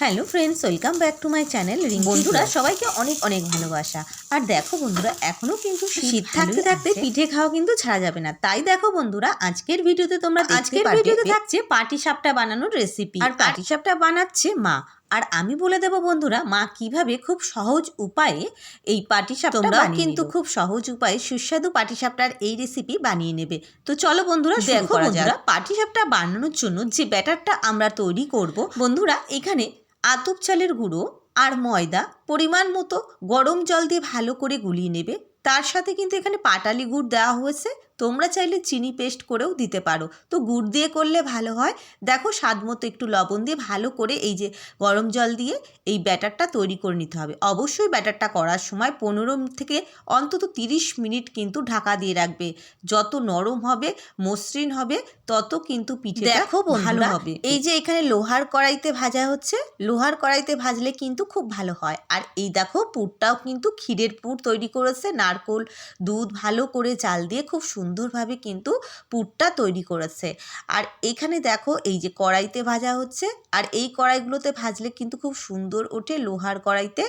Hello friends welcome back to my channel বন্ধুরা সবাইকে অনেক অনেক ভালোবাসা। আর দেখো বন্ধুরা এখনও কিন্তু শীত থাকতে থাকতে পিঠে খাওয়া কিন্তু ছাড়া যাবে না। তাই দেখো বন্ধুরা আজকের ভিডিওতে তোমরা আজকের ভিডিওতে থাকছে পাটি সাপটা বানানোর রেসিপি আর পাটি সাপটা বানাচ্ছে মা। আর আমি বলে দেবো বন্ধুরা মা কীভাবে খুব সহজ উপায়ে এই পাটিসাপটা তোমরা কিন্তু খুব সহজ উপায়ে সুস্বাদু পাটিসাপটার এই রেসিপি বানিয়ে নেবে। তো চলো বন্ধুরা দেখো বন্ধুরা পাটিসাপটা বানানোর জন্য যে ব্যাটারটা আমরা তৈরি করব বন্ধুরা এখানে আতপ চালের গুঁড়ো আর ময়দা পরিমাণ মতো গরম জল দিয়ে ভালো করে গুলিয়ে নেবে। তার সাথে কিন্তু এখানে পাটালি গুড় দেওয়া হয়েছে। তোমরা চাইলে চিনি পেস্ট করেও দিতে পারো। তো গুড় দিয়ে করলে ভালো হয়। দেখো স্বাদ মতো একটু লবণ দিয়ে ভালো করে এই যে গরম জল দিয়ে এই ব্যাটারটা তৈরি করে নিতে হবে। অবশ্যই ব্যাটারটা করার সময় পনেরো থেকে অন্তত তিরিশ মিনিট কিন্তু ঢাকা দিয়ে রাখবে। যত নরম হবে মসৃণ হবে তত কিন্তু পিঠে দেখো ভালো হবে। এই যে এখানে লোহার কড়াইতে ভাজা হচ্ছে লোহার কড়াইতে ভাজলে কিন্তু খুব ভালো হয়। আর এই দেখো পুরটাও কিন্তু ক্ষীরের পুর তৈরি করেছে নারকোল দুধ ভালো করে চাল দিয়ে খুব সুন্দরভাবে কিন্তু পুরটা তৈরি করেছে। আর এখানে দেখো এই যে কড়াইতে ভাজা হচ্ছে। আর এই কড়াইগুলোতে ভাজলে কিন্তু খুব সুন্দর ওঠে লোহার কড়াইতে।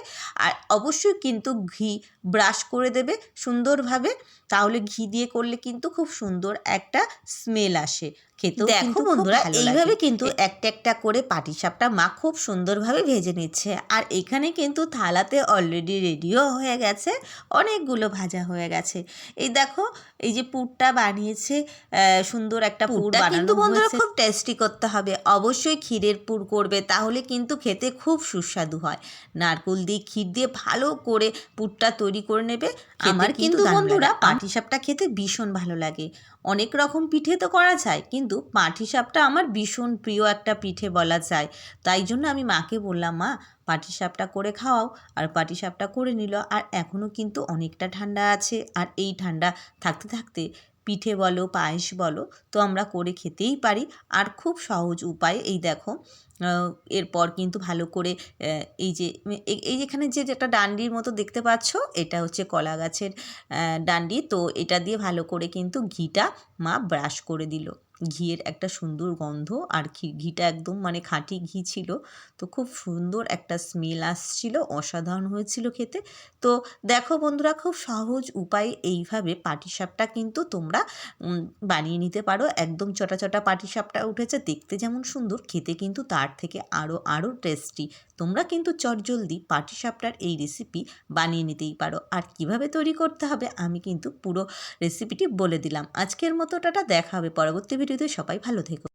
আর অবশ্যই কিন্তু ঘি ব্রাশ করে দেবে সুন্দরভাবে। তাহলে ঘি দিয়ে করলে কিন্তু খুব সুন্দর একটা স্মেল আসে। খেতেও দেখো বন্ধুরা এইভাবে কিন্তু একটা একটা করে পাটিসাপটা মা খুব সুন্দরভাবে ভেজে নিচ্ছে। আর এখানে কিন্তু থালাতে অলরেডি রেডিও হয়ে গেছে। অনেকগুলো ভাজা হয়ে গেছে। এই দেখো এই যে পুরটা বানিয়েছে সুন্দর একটা পুর কিন্তু বন্ধুরা খুব টেস্টি করতে হবে। অবশ্যই ক্ষীরের পুর করবে তাহলে কিন্তু খেতে খুব সুস্বাদু হয়। নারকেল দিয়ে ক্ষীর দিয়ে ভালো করে পুরটা তৈরি করে নেবে। আমার কিন্তু বন্ধুরা পাটিসাপটা খেতে ভীষণ ভালো লাগে। অনেক রকম পিঠে তো করা যায় কিন্তু পাটিসাপটা আমার ভীষণ প্রিয় একটা পিঠে বলা যায়। তাই জন্য আমি মাকে বললাম মা পাটিসাপটা করে খাওয়াও, আর পাটিসাপটা করে নিল, আর এখনও কিন্তু অনেকটা ঠান্ডা আছে। আর এই ঠান্ডা থাকতে থাকতে পিঠে বলো, পায়েস বলো, তো আমরা করে খেতেই পারি। আর খুব সহজ উপায় এই দেখো এরপর কিন্তু ভালো করে এই যে, এই- যেখানে যে একটা ডান্ডির মতো দেখতে পাচ্ছ, এটা হচ্ছে কলা গাছের ডান্ডি। তো এটা দিয়ে ভালো করে কিন্তু ঘিটা মা ব্রাশ করে দিল। ঘিয়ের একটা সুন্দর গন্ধ আর ঘিটা একদম মানে খাঁটি ঘি ছিল। তো খুব সুন্দর একটা স্মেল আসছিল, অসাধারণ হয়েছিল খেতে। তো দেখো বন্ধুরা, খুব সহজ উপায়ে এইভাবে পাটিসাপটা কিন্তু তোমরা বানিয়ে নিতে পারো। একদম চটা চটা পাটিসাপটা উঠেছে, দেখতে যেমন সুন্দর, খেতে কিন্তু তার থেকে আরও আরও টেস্টি তোমরা কিন্তু চটজলদি পাটিসাপটার এই রেসিপি বানিয়ে নিতেই পারো। আর কীভাবে তৈরি করতে হবে, আমি কিন্তু পুরো রেসিপিটি বলে দিলাম। আজকের মতো টাটা, দেখা হবে পরবর্তী ভিডিওতে সবাই ভালো থেকো।